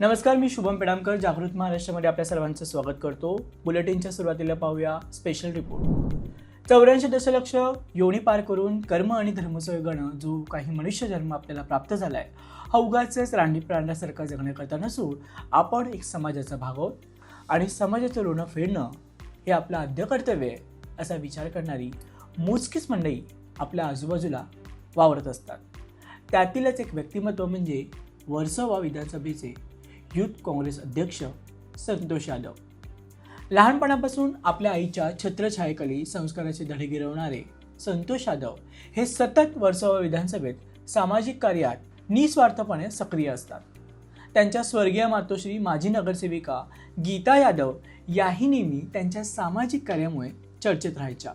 नमस्कार मी शुभम पेडामकर जागृत महाराष्ट्रामध्ये आपल्या सर्वांचं स्वागत करतो. बुलेटिनच्या सुरुवातीला पाहूया स्पेशल रिपोर्ट चौऱ्याऐंशी दशलक्ष योनी पार करून कर्म आणि धर्मसयोगानं जो काही मनुष्य जन्म आपल्याला प्राप्त झाला आहे हा उगाच रांडी प्राण्यासारखा जगण्याकरता नसून आपण एक समाजाचा भाग आहोत. आणि समाजाचं ऋण फेडणं हे आपलं आद्य कर्तव्य आहे असा विचार करणारी मोजकीच मंडळी आपल्या आजूबाजूला वावरत असतात. त्यातीलच एक व्यक्तिमत्व म्हणजे वर्सोवा विधानसभेचे युथ काँग्रेस अध्यक्ष संतोष यादव. लहानपणापासून आपल्या आईच्या छत्रछायेखाली संस्काराचे धडे गिरवणारे संतोष यादव हे सतत वर्सोवा विधानसभेत सामाजिक कार्यात निस्वार्थपणे सक्रिय असतात. त्यांच्या स्वर्गीय मातोश्री माजी नगरसेविका गीता यादव याही नेहमी त्यांच्या सामाजिक कार्यामुळे चर्चेत राहायच्या.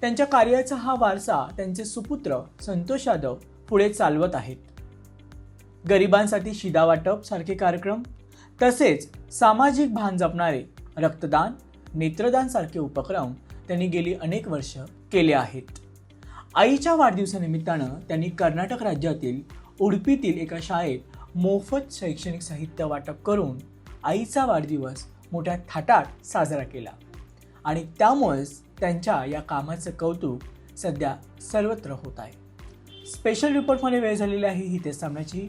त्यांच्या कार्याचा हा वारसा त्यांचे सुपुत्र संतोष यादव पुढे चालवत आहेत. गरिबांसाठी शिदा वाटप सारखे कार्यक्रम तसेच सामाजिक भान जपणारे रक्तदान नेत्रदान सारखे उपक्रम त्यांनी गेली अनेक वर्ष केले आहेत. आईच्या वाढदिवसानिमित्तानं त्यांनी कर्नाटक राज्यातील उडपीतील एका शाळेत मोफत शैक्षणिक साहित्य वाटप करून आईचा वाढदिवस मोठ्या थाटात साजरा केला. आणि त्यामुळेच त्यांच्या या कामाचं कौतुक सध्या सर्वत्र होत आहे. स्पेशल रिपोर्टमध्ये वेळ झालेली आहे ही ते सामन्याची.